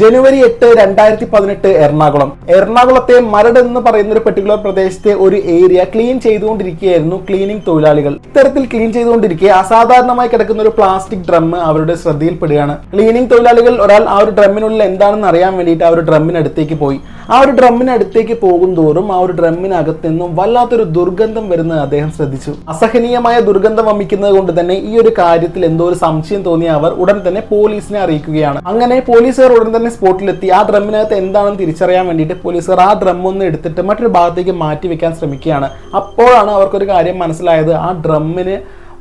ജനുവരി എട്ട് രണ്ടായിരത്തി പതിനെട്ട് എറണാകുളം. എറണാകുളത്തെ മരട് എന്ന് പറയുന്ന ഒരു പെർട്ടിക്കുലർ പ്രദേശത്തെ ഒരു ഏരിയ ക്ലീൻ ചെയ്തുകൊണ്ടിരിക്കുകയായിരുന്നു ക്ലീനിങ് തൊഴിലാളികൾ. ഇത്തരത്തിൽ ക്ലീൻ ചെയ്തുകൊണ്ടിരിക്കെ അസാധാരണമായി കിടക്കുന്ന ഒരു പ്ലാസ്റ്റിക് ഡ്രം അവരുടെ ശ്രദ്ധയിൽപ്പെടുകയാണ്. ക്ലീനിങ് തൊഴിലാളികൾ ഒരാൾ ആ ഒരു ഡ്രമ്മിനുള്ളിൽ എന്താണെന്ന് അറിയാൻ വേണ്ടിയിട്ട് ആ ഒരു ഡ്രമ്മിനടുത്തേക്ക് പോയി. ആ ഒരു ഡ്രമ്മിനടുത്തേക്ക് പോകും തോറും ആ ഒരു ഡ്രമ്മിനകത്ത് നിന്നും വല്ലാത്തൊരു ദുർഗന്ധം വരുന്നത് അദ്ദേഹം ശ്രദ്ധിച്ചു. അസഹനീയമായ ദുർഗന്ധം വമിക്കുന്നത് കൊണ്ട് തന്നെ ഈ ഒരു കാര്യത്തിൽ എന്തോ ഒരു സംശയം തോന്നിയ അവർ ഉടൻ തന്നെ പോലീസിനെ അറിയിക്കുകയാണ്. അങ്ങനെ പോലീസുകാർ ഉടൻ തന്നെ സ്പോട്ടിലെത്തി. ആ ഡ്രമ്മിനകത്ത് എന്താണെന്ന് തിരിച്ചറിയാൻ വേണ്ടിയിട്ട് പോലീസുകാർ ആ ഡ്രം ഒന്ന് എടുത്തിട്ട് മറ്റൊരു ഭാഗത്തേക്ക് മാറ്റി വെക്കാൻ ശ്രമിക്കുകയാണ്. അപ്പോഴാണ് അവർക്കൊരു കാര്യം മനസ്സിലായത്. ആ ഡ്രമ്മിന്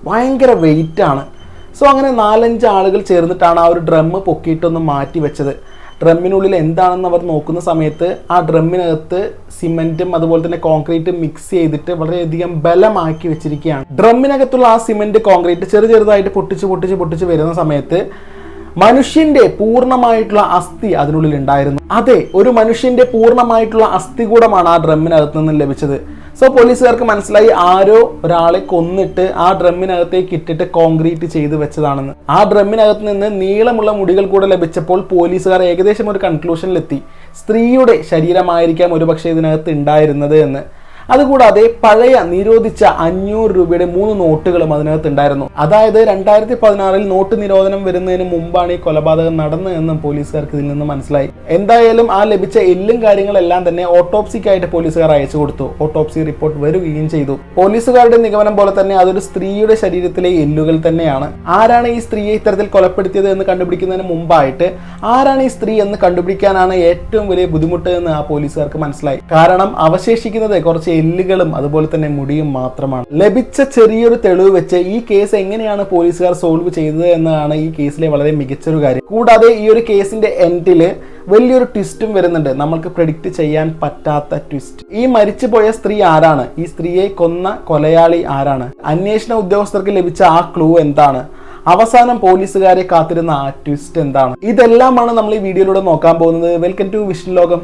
ഭയങ്കര വെയിറ്റ് ആണ്. സോ അങ്ങനെ നാലഞ്ച് ആളുകൾ ചേർന്നിട്ടാണ് ആ ഒരു ഡ്രം പൊക്കിയിട്ടൊന്ന് മാറ്റി വെച്ചത് ഡ്രമ്മിനുള്ളിൽ എന്താണെന്ന് അവർ നോക്കുന്ന സമയത്ത് ആ ഡ്രമ്മിനകത്ത് സിമെന്റും അതുപോലെ തന്നെ കോൺക്രീറ്റും മിക്സ് ചെയ്തിട്ട് വളരെയധികം ബലമാക്കി വെച്ചിരിക്കുകയാണ്. ഡ്രമ്മിനകത്തുള്ള ആ സിമെന്റ് കോൺക്രീറ്റ് ചെറു ചെറുതായിട്ട് പൊട്ടിച്ച് പൊട്ടിച്ച് പൊട്ടിച്ച് വരുന്ന സമയത്ത് മനുഷ്യന്റെ പൂർണമായിട്ടുള്ള അസ്ഥി അതിനുള്ളിൽ ഉണ്ടായിരുന്നു. അതെ ഒരു മനുഷ്യന്റെ പൂർണമായിട്ടുള്ള അസ്ഥി കൂടമാണ് ആ ഡ്രമ്മിനകത്ത് നിന്ന് ലഭിച്ചത്. സോ പോലീസുകാർക്ക് മനസ്സിലായി ആരോ ഒരാളെ കൊന്നിട്ട് ആ ഡ്രമ്മിനകത്തേക്ക് ഇട്ടിട്ട് കോൺക്രീറ്റ് ചെയ്ത് വെച്ചതാണെന്ന്. ആ ഡ്രമ്മിനകത്ത് നിന്ന് നീളമുള്ള മുടികൾ കൂടെ ലഭിച്ചപ്പോൾ പോലീസുകാർ ഏകദേശം ഒരു കൺക്ലൂഷനിലെത്തി സ്ത്രീയുടെ ശരീരമായിരിക്കാം ഒരുപക്ഷെ ഇതിനകത്ത് ഉണ്ടായിരുന്നത് എന്ന്. അതുകൂടാതെ പഴയ നിരോധിച്ച അഞ്ഞൂറ് രൂപയുടെ മൂന്ന് നോട്ടുകളും അതിനകത്ത് ഉണ്ടായിരുന്നു അതായത് രണ്ടായിരത്തി പതിനാറിൽ നോട്ട് നിരോധനം വരുന്നതിന് മുമ്പാണ് ഈ കൊലപാതകം നടന്നതെന്നും പോലീസുകാർക്ക് ഇതിൽ നിന്ന് മനസ്സിലായി. എന്തായാലും ആ ലഭിച്ച എല്ലും കാര്യങ്ങളെല്ലാം തന്നെ ഓട്ടോപ്സിക്കായിട്ട് പോലീസുകാർ അയച്ചു കൊടുത്തു. ഓട്ടോപ്സി റിപ്പോർട്ട് വരികയും ചെയ്തു. പോലീസുകാരുടെ നിഗമനം പോലെ തന്നെ അതൊരു സ്ത്രീയുടെ ശരീരത്തിലെ എല്ലുകൾ തന്നെയാണ്. ആരാണ് ഈ സ്ത്രീയെ ഇത്തരത്തിൽ കൊലപ്പെടുത്തിയത് എന്ന് കണ്ടുപിടിക്കുന്നതിന് മുമ്പായിട്ട് ആരാണ് ഈ സ്ത്രീ എന്ന് കണ്ടുപിടിക്കാനാണ് ഏറ്റവും വലിയ ബുദ്ധിമുട്ട് എന്ന് ആ പോലീസുകാർക്ക് മനസ്സിലായി. കാരണം അവശേഷിക്കുന്നത് കുറച്ച് എല്ലുകളും അതുപോലെ തന്നെ മുടിയും മാത്രമാണ്. ലഭിച്ച ചെറിയൊരു തെളിവ് വെച്ച് ഈ കേസ് എങ്ങനെയാണ് പോലീസുകാർ സോൾവ് ചെയ്തത് എന്നതാണ് ഈ കേസിലെ വളരെ മികച്ചൊരു കാര്യം. കൂടാതെ ഈ ഒരു കേസിന്റെ എൻഡിൽ വലിയൊരു ട്വിസ്റ്റും വരുന്നുണ്ട്. നമ്മൾക്ക് പ്രെഡിക്റ്റ് ചെയ്യാൻ പറ്റാത്ത ട്വിസ്റ്റ് ഈ മരിച്ചുപോയ സ്ത്രീ ആരാണ്? ഈ സ്ത്രീയെ കൊന്ന കൊലയാളി ആരാണ്? അന്വേഷണ ഉദ്യോഗസ്ഥർക്ക് ലഭിച്ച ആ ക്ലൂ എന്താണ്? അവസാനം പോലീസുകാരെ കാത്തിരുന്ന ആ ട്വിസ്റ്റ് എന്താണ്? ഇതെല്ലാമാണ് നമ്മൾ ഈ വീഡിയോയിലൂടെ നോക്കാൻ പോകുന്നത്. വെൽക്കം ടു വിഷ്ണു ലോകം.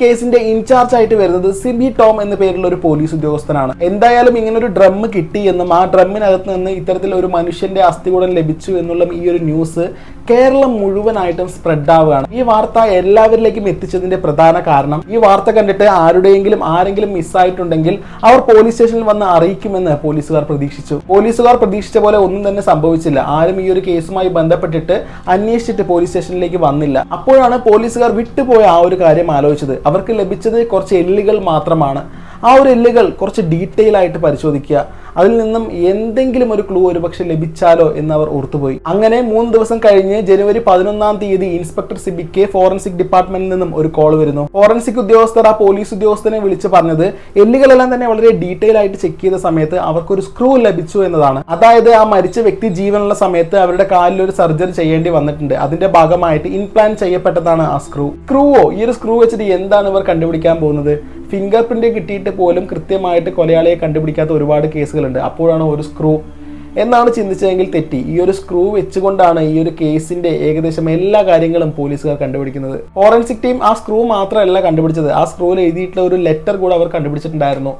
കേസിന്റെ ഇൻചാർജ് ആയിട്ട് വരുന്നത് സിബി ടോം എന്ന പേരുള്ള ഒരു പോലീസ് ഉദ്യോഗസ്ഥനാണ്. എന്തായാലും ഇങ്ങനെ ഒരു ഡ്രം കിട്ടി എന്നും ആ ഡ്രമ്മിനകത്ത് നിന്ന് ഇത്തരത്തിൽ ഒരു മനുഷ്യന്റെ അസ്ഥികൂടം ലഭിച്ചു എന്നുള്ള ഈ ഒരു ന്യൂസ് കേരളം മുഴുവനായിട്ടും സ്പ്രെഡ് ആവുകയാണ്. ഈ വാർത്ത എല്ലാവരിലേക്കും എത്തിച്ചതിന്റെ പ്രധാന കാരണം ഈ വാർത്ത കണ്ടിട്ട് ആരുടെയെങ്കിലും ആരെങ്കിലും മിസ്സായിട്ടുണ്ടെങ്കിൽ അവർ പോലീസ് സ്റ്റേഷനിൽ വന്ന് അറിയിക്കുമെന്ന് പോലീസുകാർ പ്രതീക്ഷിച്ചു. പോലീസുകാർ പ്രതീക്ഷിച്ച പോലെ ഒന്നും തന്നെ സംഭവിച്ചില്ല. ആരും ഈ ഒരു കേസുമായി ബന്ധപ്പെട്ടിട്ട് അന്വേഷിച്ചിട്ട് പോലീസ് സ്റ്റേഷനിലേക്ക് വന്നില്ല. അപ്പോഴാണ് പോലീസുകാർ വിട്ടുപോയ ആ ഒരു കാര്യം ആലോചിച്ചത്. അവർക്ക് ലഭിച്ചത് കുറച്ച് എല്ലുകൾ മാത്രമാണ്. ആ ഒരു എല്ലുകൾ കുറച്ച് ഡീറ്റെയിൽ ആയിട്ട് പരിശോധിക്കുക. അതിൽ നിന്നും എന്തെങ്കിലും ഒരു ക്ലൂ ഒരുപക്ഷെ ലഭിച്ചാലോ എന്ന് അവർ ഓർത്തുപോയി. അങ്ങനെ മൂന്ന് ദിവസം കഴിഞ്ഞ് ജനുവരി പതിനൊന്നാം തീയതി ഇൻസ്പെക്ടർ സിബിക്ക് ഫോറൻസിക് ഡിപ്പാർട്ട്മെന്റിൽ നിന്നും ഒരു കോൾ വരുന്നു. ഫോറൻസിക് ഉദ്യോഗസ്ഥർ ആ പോലീസ് ഉദ്യോഗസ്ഥനെ വിളിച്ച് പറഞ്ഞത് എല്ലുകളെല്ലാം തന്നെ വളരെ ഡീറ്റെയിൽ ആയിട്ട് ചെക്ക് ചെയ്ത സമയത്ത് അവർക്കൊരു സ്ക്രൂ ലഭിച്ചു എന്നതാണ്. അതായത് ആ മരിച്ച വ്യക്തി ജീവനുള്ള സമയത്ത് അവരുടെ കാലിൽ ഒരു സർജറി ചെയ്യേണ്ടി വന്നിട്ടുണ്ട്. അതിന്റെ ഭാഗമായിട്ട് ഇൻപ്ലാൻ ചെയ്യപ്പെട്ടതാണ് ആ സ്ക്രൂ. സ്ക്രൂവോ? ഈ ഒരു സ്ക്രൂ വെച്ചിട്ട് എന്താണ് ഇവർ കണ്ടുപിടിക്കാൻ പോകുന്നത്? ഫിംഗർ പ്രിന്റ് കിട്ടിയിട്ട് പോലും കൃത്യമായിട്ട് കൊലയാളിയെ കണ്ടുപിടിക്കാത്ത ഒരുപാട് കേസുകളുണ്ട്. അപ്പോഴാണ് ഒരു സ്ക്രൂ എന്നാണ് ചിന്തിച്ചതെങ്കിൽ തെറ്റി. ഈ ഒരു സ്ക്രൂ വെച്ചുകൊണ്ടാണ് ഈ ഒരു കേസിന്റെ ഏകദേശം എല്ലാ കാര്യങ്ങളും പോലീസുകാർ കണ്ടുപിടിക്കുന്നത്. ഫോറൻസിക് ടീം ആ സ്ക്രൂ മാത്രമല്ല കണ്ടുപിടിച്ചത്. ആ സ്ക്രൂവിൽ എഴുതിയിട്ടുള്ള ഒരു ലെറ്റർ കൂടെ അവർ കണ്ടുപിടിച്ചിട്ടുണ്ടായിരുന്നു.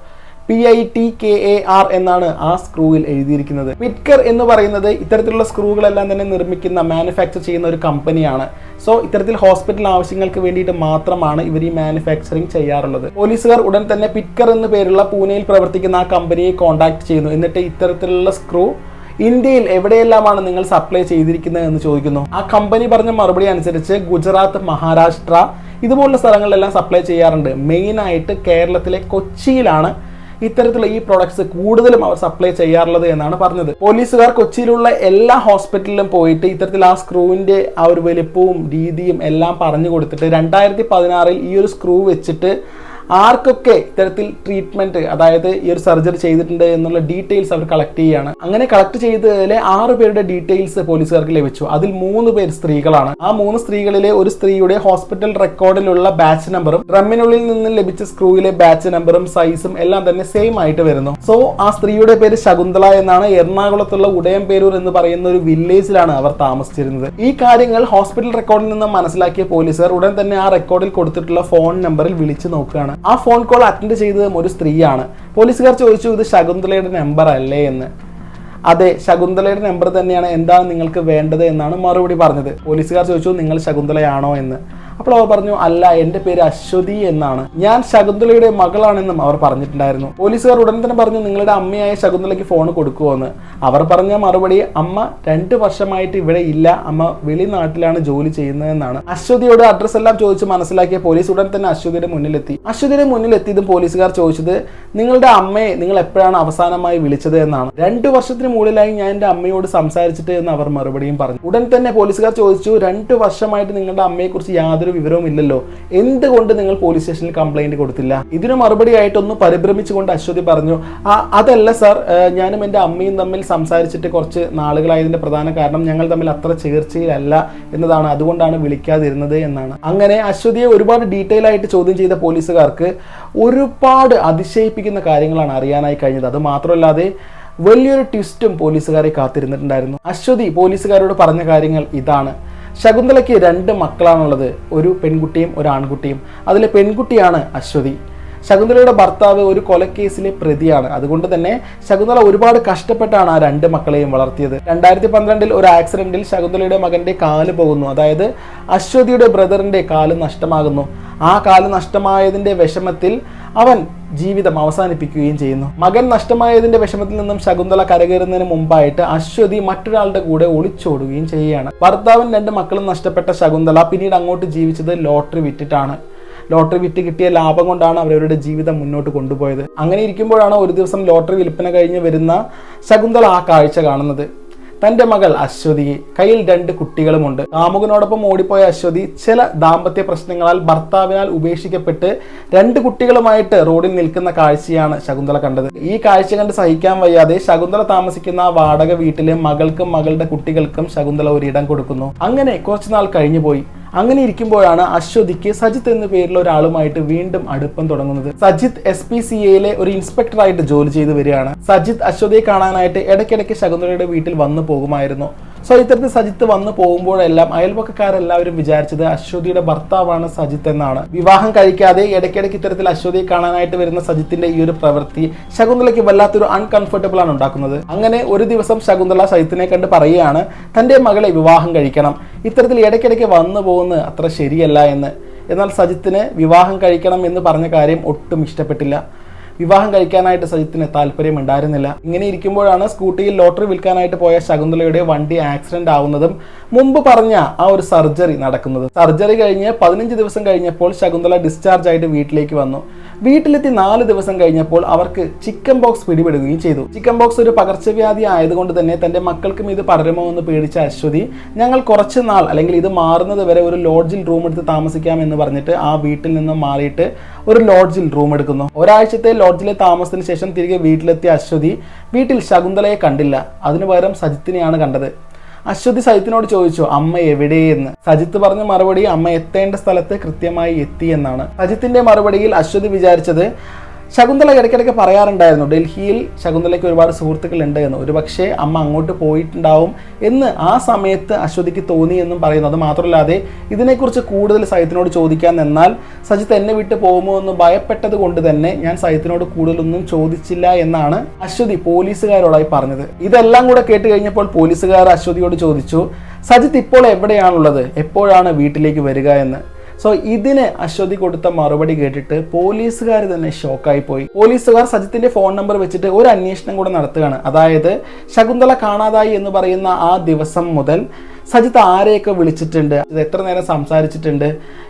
P I T K A R എന്നാണ് ആ സ്ക്രൂവിൽ എഴുതിയിരിക്കുന്നത്. പിറ്റ്കർ എന്ന് പറയുന്നത് ഇത്തരത്തിലുള്ള സ്ക്രൂകളെല്ലാം തന്നെ നിർമ്മിക്കുന്ന മാനുഫാക്ചർ ചെയ്യുന്ന ഒരു കമ്പനിയാണ്. സോ ഇത്തരത്തിൽ ഹോസ്പിറ്റൽ ആവശ്യങ്ങൾക്ക് വേണ്ടിയിട്ട് മാത്രമാണ് ഇവർ ഈ മാനുഫാക്ചറിങ് ചെയ്യാറുള്ളത്. പോലീസുകാർ ഉടൻ തന്നെ പിറ്റ്കർ എന്ന പേരുള്ള പൂനെയിൽ പ്രവർത്തിക്കുന്ന ആ കമ്പനിയെ കോൺടാക്ട് ചെയ്യുന്നു. എന്നിട്ട് ഇത്തരത്തിലുള്ള സ്ക്രൂ ഇന്ത്യയിൽ എവിടെയെല്ലാമാണ് നിങ്ങൾ സപ്ലൈ ചെയ്തിരിക്കുന്നത് എന്ന് ചോദിക്കുന്നു. ആ കമ്പനി പറഞ്ഞ മറുപടി അനുസരിച്ച് ഗുജറാത്ത് മഹാരാഷ്ട്ര ഇതുപോലുള്ള സ്ഥലങ്ങളിലെല്ലാം സപ്ലൈ ചെയ്യാറുണ്ട്. മെയിനായിട്ട് കേരളത്തിലെ കൊച്ചിയിലാണ് ഇത്തരത്തിലുള്ള ഈ പ്രൊഡക്ട്സ് കൂടുതലും അവർ സപ്ലൈ ചെയ്യാറുള്ളത് എന്നാണ് പറഞ്ഞത്. പോലീസുകാർ കൊച്ചിയിലുള്ള എല്ലാ ഹോസ്പിറ്റലിലും പോയിട്ട് ഇത്തരത്തിൽ ആ സ്ക്രൂവിന്റെ ആ ഒരു വലിപ്പവും രീതിയും എല്ലാം പറഞ്ഞു കൊടുത്തിട്ട് രണ്ടായിരത്തി പതിനാറിൽ ഈ ഒരു സ്ക്രൂ വെച്ചിട്ട് ആർക്കൊക്കെ ഇത്തരത്തിൽ ട്രീറ്റ്മെന്റ് അതായത് ഈ ഒരു സർജറി ചെയ്തിട്ടുണ്ട് എന്നുള്ള ഡീറ്റെയിൽസ് അവർ കളക്ട് ചെയ്യുകയാണ് അങ്ങനെ കളക്ട് ചെയ്തതിലെ ആറ് പേരുടെ ഡീറ്റെയിൽസ് പോലീസുകാർക്ക് ലഭിച്ചു. അതിൽ മൂന്ന് പേര് സ്ത്രീകളാണ്. ആ മൂന്ന് സ്ത്രീകളിലെ ഒരു സ്ത്രീയുടെ ഹോസ്പിറ്റൽ റെക്കോർഡിലുള്ള ബാച്ച് നമ്പറും ഡ്രമ്മിനുള്ളിൽ നിന്ന് ലഭിച്ച സ്ക്രൂവിലെ ബാച്ച് നമ്പറും സൈസും എല്ലാം തന്നെ സെയിം ആയിട്ട് വരുന്നു. സോ ആ സ്ത്രീയുടെ പേര് ശകുന്തള എന്നാണ്. എറണാകുളത്തുള്ള ഉടയംപേരൂർ എന്ന് പറയുന്ന ഒരു വില്ലേജിലാണ് അവർ താമസിച്ചിരുന്നത്. ഈ കാര്യങ്ങൾ ഹോസ്പിറ്റൽ റെക്കോർഡിൽ നിന്ന് മനസ്സിലാക്കിയ പോലീസുകാർ ഉടൻ തന്നെ ആ റെക്കോർഡിൽ കൊടുത്തിട്ടുള്ള ഫോൺ നമ്പറിൽ വിളിച്ചു നോക്കുകയാണ്. വിളിക്കുകയാണ് ആ ഫോൺ കോൾ അറ്റൻഡ് ചെയ്തതും ഒരു സ്ത്രീയാണ്. പോലീസുകാർ ചോദിച്ചു ഇത് ശകുന്തളയുടെ നമ്പർ അല്ലേ? എന്ന്. അതെ ശകുന്തളയുടെ നമ്പർ തന്നെയാണ്. എന്താണ് നിങ്ങൾക്ക് വേണ്ടത് എന്നാണ് മറുപടി പറഞ്ഞത്. പോലീസുകാർ ചോദിച്ചു നിങ്ങൾ ശകുന്തളയാണോ? എന്ന്. അപ്പോൾ അവർ പറഞ്ഞു അല്ല എന്റെ പേര് അശ്വതി എന്നാണ്. ഞാൻ ശകുന്തളയുടെ മകളാണെന്നും അവർ പറഞ്ഞിട്ടുണ്ടായിരുന്നു. പോലീസുകാർ ഉടൻ തന്നെ പറഞ്ഞു നിങ്ങളുടെ അമ്മയായ ശകുന്തളയ്ക്ക് ഫോൺ കൊടുക്കുമെന്ന് അവർ പറഞ്ഞ മറുപടി അമ്മ രണ്ട് വർഷമായിട്ട് ഇവിടെ ഇല്ല. അമ്മ വെളിനാട്ടിലാണ് ജോലി ചെയ്യുന്നതെന്നാണ്. അശ്വതിയോട് അഡ്രസ്സ് എല്ലാം ചോദിച്ച് മനസ്സിലാക്കിയ പോലീസ് ഉടൻ തന്നെ അശ്വതിയുടെ മുന്നിലെത്തി. അശ്വതിയുടെ മുന്നിലെത്തിയതും പോലീസുകാർ ചോദിച്ചത് നിങ്ങളുടെ അമ്മയെ നിങ്ങൾ എപ്പോഴാണ് അവസാനമായി വിളിച്ചത് എന്നാണ്. രണ്ടു വർഷത്തിന് മുകളിലായി ഞാൻ എന്റെ അമ്മയോട് സംസാരിച്ചിട്ട് എന്ന് അവർ മറുപടിയും പറഞ്ഞു. ഉടൻ തന്നെ പോലീസുകാർ ചോദിച്ചു രണ്ടു വർഷമായിട്ട് നിങ്ങളുടെ അമ്മയെക്കുറിച്ച് യാതൊരു വിവരവും ഇല്ലല്ലോ. എന്തുകൊണ്ട് നിങ്ങൾ പോലീസ് സ്റ്റേഷനിൽ കംപ്ലൈന്റ് കൊടുത്തില്ല? ഇതിനു മറുപടിയായിട്ടൊന്ന് പരിഭ്രമിച്ചുകൊണ്ട് അശ്വതി പറഞ്ഞു "ആ, അതല്ല സാർ ഞാനും എന്റെ അമ്മയും തമ്മിൽ സംസാരിച്ചിട്ട് കുറച്ച് നാളുകളായതിന്റെ പ്രധാന കാരണം ഞങ്ങൾ തമ്മിൽ അത്ര ചേർച്ചയിലല്ല എന്നതാണ്. അതുകൊണ്ടാണ് വിളിക്കാതിരുന്നത് എന്നാണ്. അങ്ങനെ അശ്വതിയെ ഒരുപാട് ഡീറ്റെയിൽ ആയിട്ട് ചോദ്യം ചെയ്ത പോലീസുകാർക്ക് ഒരുപാട് അതിശയിപ്പിക്കുന്ന കാര്യങ്ങളാണ് അറിയാനായി കഴിഞ്ഞത്. അത് മാത്രമല്ലാതെ വലിയൊരു ട്വിസ്റ്റും പോലീസുകാരെ കാത്തിരുന്നിട്ടുണ്ടായിരുന്നു. അശ്വതി പോലീസുകാരോട് പറഞ്ഞ കാര്യങ്ങൾ ഇതാണ്. ശകുന്തളയ്ക്ക് രണ്ട് മക്കളാണുള്ളത്. ഒരു പെൺകുട്ടിയും ഒരു ആൺകുട്ടിയും. അതിലെ പെൺകുട്ടിയാണ് അശ്വതി. ശകുന്തളയുടെ ഭർത്താവ് ഒരു കൊലക്കേസിലെ പ്രതിയാണ്. അതുകൊണ്ട് തന്നെ ശകുന്തള ഒരുപാട് കഷ്ടപ്പെട്ടാണ് ആ രണ്ട് മക്കളെയും വളർത്തിയത്. രണ്ടായിരത്തി പന്ത്രണ്ടിൽ ഒരു ആക്സിഡന്റിൽ ശകുന്തളയുടെ മകന്റെ കാൽ പോകുന്നു. അതായത് അശ്വതിയുടെ ബ്രദറിന്റെ കാൽ നഷ്ടമാകുന്നു. ആ കാൽ നഷ്ടമായതിന്റെ വിഷമത്തിൽ അവൻ ജീവിതം അവസാനിപ്പിക്കുകയും ചെയ്യുന്നു. മകൻ നഷ്ടമായതിന്റെ വിഷമത്തിൽ നിന്നും ശകുന്തള കരകയറുന്നതിന് മുമ്പായിട്ട് അശ്വതി മറ്റൊരാളുടെ കൂടെ ഒളിച്ചോടുകയും ചെയ്യുകയാണ്. ഭർത്താവും രണ്ട് മക്കളും നഷ്ടപ്പെട്ട ശകുന്തള പിന്നീട് അങ്ങോട്ട് ജീവിച്ചത് ലോട്ടറി വിറ്റിട്ടാണ്. ലോട്ടറി വിറ്റ് കിട്ടിയ ലാഭം കൊണ്ടാണ് അവരവരുടെ ജീവിതം മുന്നോട്ട് കൊണ്ടുപോയത്. അങ്ങനെ ഇരിക്കുമ്പോഴാണ് ഒരു ദിവസം ലോട്ടറി വിൽപ്പന കഴിഞ്ഞ് വരുന്ന ശകുന്തള ആ കാഴ്ച കാണുന്നത്. തന്റെ മകൾ അശ്വതി കയ്യിൽ രണ്ട് കുട്ടികളുമുണ്ട്. കാമുകനോടൊപ്പം ഓടിപ്പോയ അശ്വതി ചില ദാമ്പത്യ പ്രശ്നങ്ങളാൽ ഭർത്താവിനാൽ ഉപേക്ഷിക്കപ്പെട്ട് രണ്ട് കുട്ടികളുമായിട്ട് റോഡിൽ നിൽക്കുന്ന കാഴ്ചയാണ് ശകുന്തള കണ്ടത്. ഈ കാഴ്ച കണ്ട് സഹിക്കാൻ വയ്യാതെ ശകുന്തള താമസിക്കുന്ന വാടക വീട്ടിലെ മകൾക്കും മകളുടെ കുട്ടികൾക്കും ശകുന്തള ഒരിടം കൊടുക്കുന്നു. അങ്ങനെ കുറച്ചുനാൾ കഴിഞ്ഞു പോയി അങ്ങനെ ഇരിക്കുമ്പോഴാണ് അശ്വതിക്ക് സജിത്ത് എന്ന പേരിൽ ഒരാളുമായിട്ട് വീണ്ടും അടുപ്പം തുടങ്ങുന്നത്. സജിത്ത് എസ് പി സി എയിലെ ഒരു ഇൻസ്പെക്ടറായിട്ട് ജോലി ചെയ്ത് വരികയാണ്. സജിത്ത് അശ്വതിയെ കാണാനായിട്ട് ഇടയ്ക്കിടയ്ക്ക് ശകുന്തളയുടെ വീട്ടിൽ വന്നു പോകുമായിരുന്നു. സോ ഇത്തരത്തിൽ സജിത്ത് വന്നു പോകുമ്പോഴെല്ലാം അയൽപക്കക്കാരെല്ലാവരും വിചാരിച്ചത് അശ്വതിയുടെ ഭർത്താവാണ് സജിത്ത് എന്നാണ്. വിവാഹം കഴിക്കാതെ ഇടയ്ക്കിടയ്ക്ക് ഇത്തരത്തിൽ അശ്വതിയെ കാണാനായിട്ട് വരുന്ന സജിത്തിന്റെ ഈ ഒരു പ്രവൃത്തി ശകുന്തളയ്ക്ക് വല്ലാത്തൊരു അൺകംഫർട്ടബിൾ ആണ് ഉണ്ടാക്കുന്നത്. അങ്ങനെ ഒരു ദിവസം ശകുന്തള സജിത്തിനെ കണ്ട് പറയുകയാണ് തന്റെ മകളെ വിവാഹം കഴിക്കണം. ഇത്തരത്തിൽ ഇടയ്ക്കിടയ്ക്ക് വന്നു പോകുന്നത് അത്ര ശരിയല്ല എന്ന്. എന്നാൽ സജിത്തിന് വിവാഹം കഴിക്കണം എന്ന് പറഞ്ഞ കാര്യം ഒട്ടും ഇഷ്ടപ്പെട്ടില്ല. വിവാഹം കഴിക്കാനായിട്ട് സജിത്തിന് താല്പര്യം ഉണ്ടായിരുന്നില്ല ഇങ്ങനെ ഇരിക്കുമ്പോഴാണ് സ്കൂട്ടിയിൽ ലോട്ടറി വിൽക്കാനായിട്ട് പോയ ശകുന്തളയുടെ വണ്ടി ആക്സിഡന്റ് ആവുന്നതും മുമ്പ് പറഞ്ഞ ആ ഒരു സർജറി നടക്കുന്നത്. സർജറി കഴിഞ്ഞ് പതിനഞ്ച് ദിവസം കഴിഞ്ഞപ്പോൾ ശകുന്തള ഡിസ്ചാർജ് ആയിട്ട് വീട്ടിലേക്ക് വന്നു. വീട്ടിലെത്തി നാല് ദിവസം കഴിഞ്ഞപ്പോൾ അവർക്ക് ചിക്കൻ ബോക്സ് പിടിപെടുകയും ചെയ്തു. ചിക്കൻ ബോക്സ് ഒരു പകർച്ചവ്യാധി ആയതുകൊണ്ട് തന്നെ തന്റെ മക്കൾക്കും ഇത് പടരുമോ എന്ന് പേടിച്ച അശ്വതി ഞങ്ങൾ കുറച്ച് നാൾ അല്ലെങ്കിൽ ഇത് മാറുന്നത് വരെ ഒരു ലോഡ്ജിൽ റൂം എടുത്ത് താമസിക്കാം എന്ന് പറഞ്ഞിട്ട് ആ വീട്ടിൽ നിന്നും മാറിയിട്ട് ഒരു ലോഡ്ജിൽ റൂം എടുക്കുന്നു. ഒരാഴ്ചത്തെ ലോഡ്ജിലെ താമസത്തിന് ശേഷം തിരികെ വീട്ടിലെത്തിയ അശ്വതി വീട്ടിൽ ശകുന്തളയെ കണ്ടില്ല. അതിനു പകരം സജിത്തിനെയാണ് കണ്ടത്. അശ്വതി സജിത്തിനോട് ചോദിച്ചു അമ്മ എവിടെയെന്ന്? സജിത്ത് പറഞ്ഞ മറുപടി അമ്മ എത്തേണ്ട സ്ഥലത്ത് കൃത്യമായി എത്തി എന്നാണ്. സജിത്തിന്റെ മറുപടിയിൽ അശ്വതി വിചാരിച്ചത് ശകുന്തള ഇടയ്ക്കിടയ്ക്ക് പറയാറുണ്ടായിരുന്നു ഡൽഹിയിൽ ശകുന്തളയ്ക്ക് ഒരുപാട് സുഹൃത്തുക്കൾ ഉണ്ട് എന്ന്. ഒരുപക്ഷെ അമ്മ അങ്ങോട്ട് പോയിട്ടുണ്ടാവും എന്ന് ആ സമയത്ത് അശ്വതിക്ക് തോന്നി എന്നും പറയുന്നു. അത് മാത്രമല്ലാതെ ഇതിനെക്കുറിച്ച് കൂടുതൽ സഹിത്തിനോട് ചോദിക്കാൻ എന്നാൽ സജിത്ത് എന്നെ വിട്ട് പോകുമോ എന്ന് ഭയപ്പെട്ടത് കൊണ്ട് തന്നെ ഞാൻ സഹിത്തിനോട് കൂടുതലൊന്നും ചോദിച്ചില്ല എന്നാണ് അശ്വതി പോലീസുകാരോടായി പറഞ്ഞത്. ഇതെല്ലാം കൂടെ കേട്ട് കഴിഞ്ഞപ്പോൾ പോലീസുകാർ അശ്വതിയോട് ചോദിച്ചു സജിത്ത് ഇപ്പോൾ എവിടെയാണുള്ളത്? എപ്പോഴാണ് വീട്ടിലേക്ക് വരിക എന്ന്? സോ ഇതിന് അശ്വതി കൊടുത്ത മറുപടി കേട്ടിട്ട് പോലീസുകാർ തന്നെ ഷോക്കായി പോയി പോലീസുകാർ സജിത്തിന്റെ ഫോൺ നമ്പർ വെച്ചിട്ട് ഒരു അന്വേഷണം കൂടെ നടത്തുകയാണ്. അതായത് ശകുന്തള കാണാതായി എന്ന് പറയുന്ന ആ ദിവസം മുതൽ സജിത്ത് ആരെയൊക്കെ വിളിച്ചിട്ടുണ്ട്? എത്ര നേരം സംസാരിച്ചിട്ടുണ്ട്?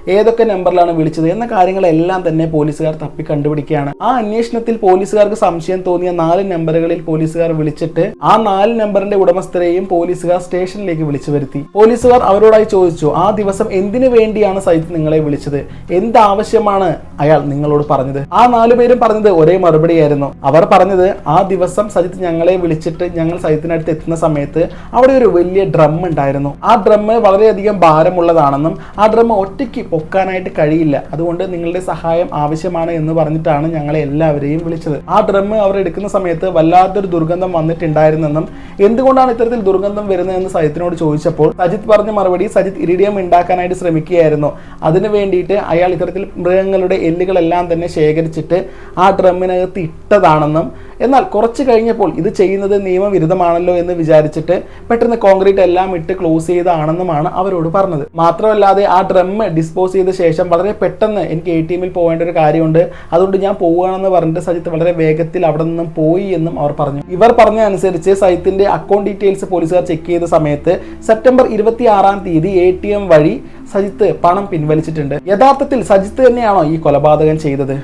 ഏതൊക്കെ നമ്പറിലാണ് വിളിച്ചത് എന്ന കാര്യങ്ങളെല്ലാം തന്നെ പോലീസുകാർ തപ്പി കണ്ടുപിടിക്കുകയാണ് ആ അന്വേഷണത്തിൽ പോലീസുകാർക്ക് സംശയം തോന്നിയ നാല് നമ്പറുകളിൽ പോലീസുകാർ വിളിച്ചിട്ട് ആ നാല് നമ്പറിന്റെ ഉടമസ്ഥരെയും പോലീസുകാർ സ്റ്റേഷനിലേക്ക് വിളിച്ചു വരുത്തി. പോലീസുകാർ അവരോടായി ചോദിച്ചു ആ ദിവസം എന്തിനു വേണ്ടിയാണ് സൈത്ത് നിങ്ങളെ വിളിച്ചത്? എന്താവശ്യമാണ് അയാൾ നിങ്ങളോട് പറഞ്ഞത്? ആ നാലുപേരും പറഞ്ഞത് ഒരേ മറുപടിയായിരുന്നു. അവർ പറഞ്ഞത് ആ ദിവസം സജിത്ത് ഞങ്ങളെ വിളിച്ചിട്ട് ഞങ്ങൾ സജിത്തിനടുത്ത് എത്തുന്ന സമയത്ത് അവിടെ ഒരു വലിയ ഡ്രം ഉണ്ടായിരുന്നു. ആ ഡ്രം വളരെയധികം ഭാരമുള്ളതാണെന്നും ആ ഡ്രം ഒറ്റയ്ക്ക് പൊക്കാനായിട്ട് കഴിയില്ല. അതുകൊണ്ട് നിങ്ങളുടെ സഹായം ആവശ്യമാണ് എന്ന് പറഞ്ഞിട്ടാണ് ഞങ്ങളെ എല്ലാവരെയും വിളിച്ചത്. ആ ഡ്രം അവർ എടുക്കുന്ന സമയത്ത് വല്ലാത്തൊരു ദുർഗന്ധം വന്നിട്ടുണ്ടായിരുന്നെന്നും എന്തുകൊണ്ടാണ് ഇത്തരത്തിൽ ദുർഗന്ധം വരുന്നതെന്ന് സജിത്തിനോട് ചോദിച്ചപ്പോൾ സജിത്ത് പറഞ്ഞ മറുപടി സജിത്ത് ഇരിഡിയം ഉണ്ടാക്കാനായിട്ട് ശ്രമിക്കുകയായിരുന്നു. അതിനു വേണ്ടിയിട്ട് അയാൾ ഇത്തരത്തിൽ മൃഗങ്ങളുടെ എല്ലുകളെല്ലാം തന്നെ ശേഖരിച്ചിട്ട് ആ ഡ്രമ്മിനകത്ത് ഇട്ടതാണെന്നും എന്നാൽ കുറച്ച് കഴിഞ്ഞപ്പോൾ ഇത് ചെയ്യുന്നത് നിയമവിരുദ്ധമാണല്ലോ എന്ന് വിചാരിച്ചിട്ട് പെട്ടെന്ന് കോൺക്രീറ്റ് എല്ലാം ഇട്ട് ക്ലോസ് ചെയ്താണെന്നുമാണ് അവരോട് പറഞ്ഞത്. മാത്രമല്ലാതെ ആ ഡ്രം ഡിസ്പോസ് ചെയ്ത ശേഷം വളരെ പെട്ടെന്ന് എനിക്ക് എ ടി എമ്മിൽ പോകേണ്ട ഒരു കാര്യമുണ്ട്. അതുകൊണ്ട് ഞാൻ പോവുകയാണെന്ന് പറഞ്ഞിട്ട് സജിത്ത് വളരെ വേഗത്തിൽ അവിടെ നിന്നും പോയി എന്നും അവർ പറഞ്ഞു. ഇവർ പറഞ്ഞ അനുസരിച്ച് സജിത്തിന്റെ അക്കൗണ്ട് ഡീറ്റെയിൽസ് പോലീസുകാർ ചെക്ക് ചെയ്ത സമയത്ത് സെപ്റ്റംബർ ഇരുപത്തി ആറാം തീയതി എ ടി എം വഴി സജിത്ത് പണം പിൻവലിച്ചിട്ടുണ്ട്. യഥാർത്ഥത്തിൽ സജിത്ത് തന്നെയാണോ ഈ കൊലപാതകം ചെയ്തത്?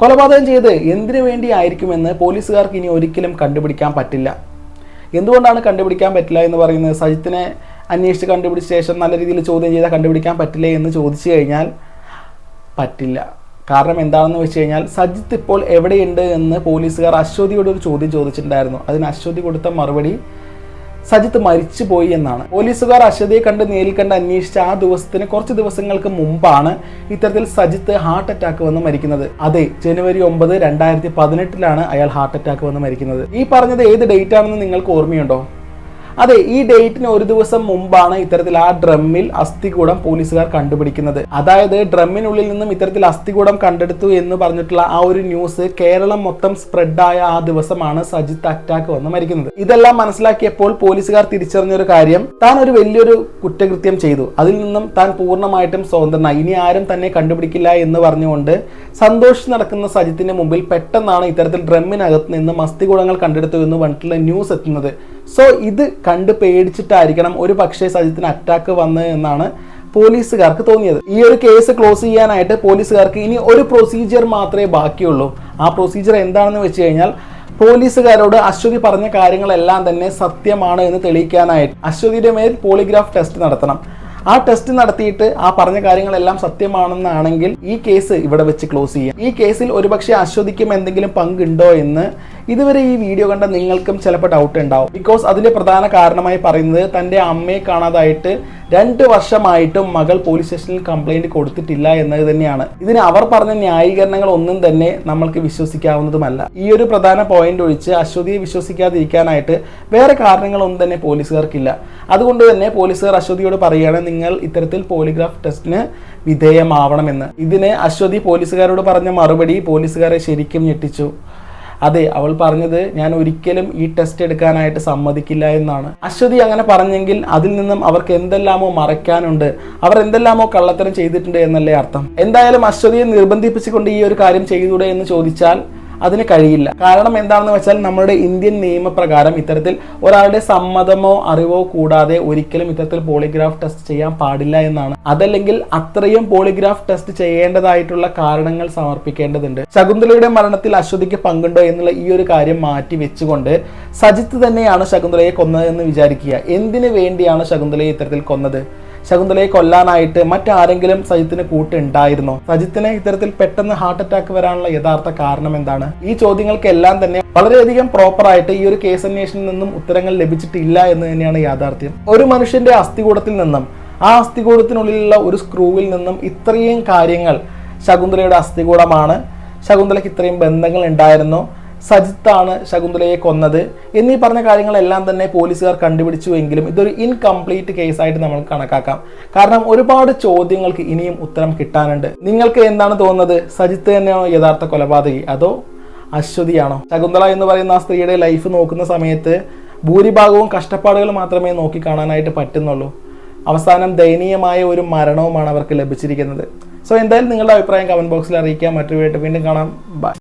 കൊലപാതകം ചെയ്ത് എന്തിനു വേണ്ടിയായിരിക്കുമെന്ന് പോലീസുകാർക്ക് ഇനി ഒരിക്കലും കണ്ടുപിടിക്കാൻ പറ്റില്ല. എന്തുകൊണ്ടാണ് കണ്ടുപിടിക്കാൻ പറ്റില്ല എന്ന് പറയുന്നത്? സജിത്തിനെ അന്വേഷിച്ച് കണ്ടുപിടിച്ച ശേഷം നല്ല രീതിയിൽ ചോദ്യം ചെയ്താൽ കണ്ടുപിടിക്കാൻ പറ്റില്ലേ എന്ന് ചോദിച്ചു കഴിഞ്ഞാൽ പറ്റില്ല. കാരണം എന്താണെന്ന് വെച്ച് കഴിഞ്ഞാൽ സജിത്ത് ഇപ്പോൾ എവിടെയുണ്ട് എന്ന് പോലീസുകാർ അശ്വതിയോട് ഒരു ചോദ്യം ചോദിച്ചിട്ടുണ്ടായിരുന്നു. അതിന് അശ്വതി കൊടുത്ത മറുപടി സജിത്ത് മരിച്ചുപോയി എന്നാണ്. പോലീസുകാർ അശ്വതിയെ കണ്ട് നേരിൽ കണ്ട് അന്വേഷിച്ച ആ ദിവസത്തിന് കുറച്ച് ദിവസങ്ങൾക്ക് മുമ്പാണ് ഇത്തരത്തിൽ സജിത്ത് ഹാർട്ട് അറ്റാക്ക് വന്ന് മരിക്കുന്നത്. അതെ ജനുവരി ഒമ്പത് രണ്ടായിരത്തി പതിനെട്ടിലാണ് അയാൾ ഹാർട്ട് അറ്റാക്ക് വന്ന് മരിക്കുന്നത്. ഈ പറഞ്ഞത് ഏത് ഡേറ്റ് ആണെന്ന് നിങ്ങൾക്ക് ഓർമ്മയുണ്ടോ? അതെ ഈ ഡേറ്റിന് ഒരു ദിവസം മുമ്പാണ് ഇത്തരത്തിൽ ആ ഡ്രമ്മിൽ അസ്ഥികൂടം പോലീസുകാർ കണ്ടുപിടിക്കുന്നത്. അതായത് ഡ്രമ്മിനുള്ളിൽ നിന്നും ഇത്തരത്തിൽ അസ്ഥികൂടം കണ്ടെടുത്തു എന്ന് പറഞ്ഞിട്ടുള്ള ആ ഒരു ന്യൂസ് കേരളം മൊത്തം സ്പ്രെഡായ ആ ദിവസമാണ് സജിത്ത് അറ്റാക്ക് വന്ന് മരിക്കുന്നത്. ഇതെല്ലാം മനസ്സിലാക്കിയപ്പോൾ പോലീസുകാർ തിരിച്ചറിഞ്ഞൊരു കാര്യം താൻ ഒരു വലിയൊരു കുറ്റകൃത്യം ചെയ്തു. അതിൽ നിന്നും താൻ പൂർണമായിട്ടും സ്വതന്ത്രനായി. ഇനി ആരും തന്നെ കണ്ടുപിടിക്കില്ല എന്ന് പറഞ്ഞുകൊണ്ട് സന്തോഷിച്ച് നടക്കുന്ന സജിത്തിന്റെ മുമ്പിൽ പെട്ടെന്നാണ് ഇത്തരത്തിൽ ഡ്രമ്മിനകത്ത് നിന്ന് അസ്ഥികൂടങ്ങൾ കണ്ടെടുത്തു എന്ന് പറഞ്ഞിട്ടുള്ള ന്യൂസ് എത്തുന്നത്. സോ ഇത് കണ്ട് പേടിച്ചിട്ടായിരിക്കണം ഒരു പക്ഷേ സജിത്തിന് അറ്റാക്ക് വന്നത് എന്നാണ് പോലീസുകാർക്ക് തോന്നിയത്. ഈ ഒരു കേസ് ക്ലോസ് ചെയ്യാനായിട്ട് പോലീസുകാർക്ക് ഇനി ഒരു പ്രൊസീജിയർ മാത്രമേ ബാക്കിയുള്ളൂ. ആ പ്രൊസീജിയർ എന്താണെന്ന് വെച്ച് കഴിഞ്ഞാൽ പോലീസുകാരോട് അശ്വതി പറഞ്ഞ കാര്യങ്ങളെല്ലാം തന്നെ സത്യമാണ് എന്ന് തെളിയിക്കാനായിട്ട് അശ്വതിയുടെ മേൽ പോളിഗ്രാഫ് ടെസ്റ്റ് നടത്തണം. ആ ടെസ്റ്റ് നടത്തിയിട്ട് ആ പറഞ്ഞ കാര്യങ്ങളെല്ലാം സത്യമാണെന്നാണെങ്കിൽ ഈ കേസ് ഇവിടെ വെച്ച് ക്ലോസ് ചെയ്യാം. ഈ കേസിൽ ഒരുപക്ഷെ അശ്വതിക്കും എന്തെങ്കിലും പങ്കുണ്ടോ എന്ന് ഇതുവരെ ഈ വീഡിയോ കണ്ട നിങ്ങൾക്കും ചിലപ്പോൾ ഡൗട്ട് ഉണ്ടാവും. ബിക്കോസ് അതിന്റെ പ്രധാന കാരണമായി പറയുന്നത് തന്റെ അമ്മയെ കാണാതായിട്ട് രണ്ട് വർഷമായിട്ടും മകൾ പോലീസ് സ്റ്റേഷനിൽ കംപ്ലൈന്റ് കൊടുത്തിട്ടില്ല എന്നത് തന്നെയാണ്. ഇതിന് അവർ പറഞ്ഞ ന്യായീകരണങ്ങൾ ഒന്നും തന്നെ നമ്മൾക്ക് വിശ്വസിക്കാവുന്നതുമല്ല. ഈ ഒരു പ്രധാന പോയിന്റ് ഒഴിച്ച് അശ്വതിയെ വിശ്വസിക്കാതിരിക്കാനായിട്ട് വേറെ കാരണങ്ങളൊന്നും തന്നെ പോലീസുകാർക്കില്ല. അതുകൊണ്ട് തന്നെ പോലീസുകാർ അശ്വതിയോട് പറയുകയാണ് നിങ്ങൾ ഇത്തരത്തിൽ പോളിഗ്രാഫ് ടെസ്റ്റിന് വിധേയമാവണമെന്ന്. ഇതിന് അശ്വതി പോലീസുകാരോട് പറഞ്ഞ മറുപടി പോലീസുകാരെ ശരിക്കും ഞെട്ടിച്ചു. അതെ അവൾ പറഞ്ഞത് ഞാൻ ഒരിക്കലും ഈ ടെസ്റ്റ് എടുക്കാനായിട്ട് സമ്മതിക്കില്ല എന്നാണ്. അശ്വതി അങ്ങനെ പറഞ്ഞെങ്കിൽ അതിൽ നിന്നും അവർക്ക് എന്തെല്ലാമോ മറയ്ക്കാനുണ്ട്. അവർ എന്തെല്ലാമോ കള്ളത്തരം ചെയ്തിട്ടുണ്ട് എന്നല്ലേ അർത്ഥം. എന്തായാലും അശ്വതിയെ നിർബന്ധിപ്പിച്ചുകൊണ്ട് ഈ ഒരു കാര്യം ചെയ്തൂടെ എന്ന് ചോദിച്ചാൽ അതിന് കഴിയില്ല. കാരണം എന്താണെന്ന് വെച്ചാൽ നമ്മുടെ ഇന്ത്യൻ നിയമപ്രകാരം ഇത്തരത്തിൽ ഒരാളുടെ സമ്മതമോ അറിവോ കൂടാതെ ഒരിക്കലും ഇത്തരത്തിൽ പോളിഗ്രാഫ് ടെസ്റ്റ് ചെയ്യാൻ പാടില്ല എന്നാണ്. അതല്ലെങ്കിൽ അത്രയും പോളിഗ്രാഫ് ടെസ്റ്റ് ചെയ്യേണ്ടതായിട്ടുള്ള കാരണങ്ങൾ സമർപ്പിക്കേണ്ടതുണ്ട്. ശകുന്തളയുടെ മരണത്തിൽ അശ്വതിക്ക് പങ്കുണ്ടോ എന്നുള്ള ഈ ഒരു കാര്യം മാറ്റി വെച്ചുകൊണ്ട് സജിത്ത് തന്നെയാണ് ശകുന്തളയെ കൊന്നതെന്ന് വിചാരിക്കുക. എന്തിനു വേണ്ടിയാണ് ശകുന്തളയെ ഇത്തരത്തിൽ കൊന്നത്? ശകുന്തളയെ കൊല്ലാനായിട്ട് മറ്റാരെങ്കിലും സജിത്തിന് കൂട്ടുണ്ടായിരുന്നോ? സജിത്തിന് ഇത്തരത്തിൽ പെട്ടെന്ന് ഹാർട്ട് അറ്റാക്ക് വരാനുള്ള യഥാർത്ഥ കാരണം എന്താണ്? ഈ ചോദ്യങ്ങൾക്കെല്ലാം തന്നെ വളരെയധികം പ്രോപ്പറായിട്ട് ഈ ഒരു കേസ് അന്വേഷണത്തിൽ നിന്നും ഉത്തരങ്ങൾ ലഭിച്ചിട്ടില്ല എന്ന് തന്നെയാണ് യാഥാർത്ഥ്യം. ഒരു മനുഷ്യന്റെ അസ്ഥികൂടത്തിൽ നിന്നും ആ അസ്ഥികൂടത്തിനുള്ളിലുള്ള ഒരു സ്ക്രൂവിൽ നിന്നും ഇത്രയും കാര്യങ്ങൾ ശകുന്തളയുടെ അസ്ഥികൂടമാണ്. ശകുന്തളയ്ക്ക് ഇത്രയും ബന്ധങ്ങൾ ഉണ്ടായിരുന്നു? സജിത്താണ് ശകുന്തലയെ കൊന്നത്. എന്നീ പറഞ്ഞ കാര്യങ്ങളെല്ലാം തന്നെ പോലീസുകാർ കണ്ടുപിടിച്ചു എങ്കിലും ഇതൊരു ഇൻകംപ്ലീറ്റ് കേസായിട്ട് നമ്മൾ കണക്കാക്കാം. കാരണം ഒരുപാട് ചോദ്യങ്ങൾക്ക് ഇനിയും ഉത്തരം കിട്ടാനുണ്ട്. നിങ്ങൾക്ക് എന്താണ് തോന്നുന്നത്? സജിത്ത് തന്നെയാണോ യഥാർത്ഥ കൊലപാതകി? അതോ അശ്വതിയാണോ? ശകുന്തള എന്ന് പറയുന്ന ആ സ്ത്രീയുടെ ലൈഫ് നോക്കുന്ന സമയത്ത് ഭൂരിഭാഗവും കഷ്ടപ്പാടുകൾ മാത്രമേ നോക്കി കാണാനായിട്ട് പറ്റുന്നുള്ളൂ. അവസാനം ദയനീയമായ ഒരു മരണവുമാണ് അവർക്ക് ലഭിച്ചിരിക്കുന്നത്. സോ എന്തായാലും നിങ്ങളുടെ അഭിപ്രായം കമന്റ് ബോക്സിൽ അറിയിക്കാം. മറ്റൊരു വീണ്ടും കാണാം. ബൈ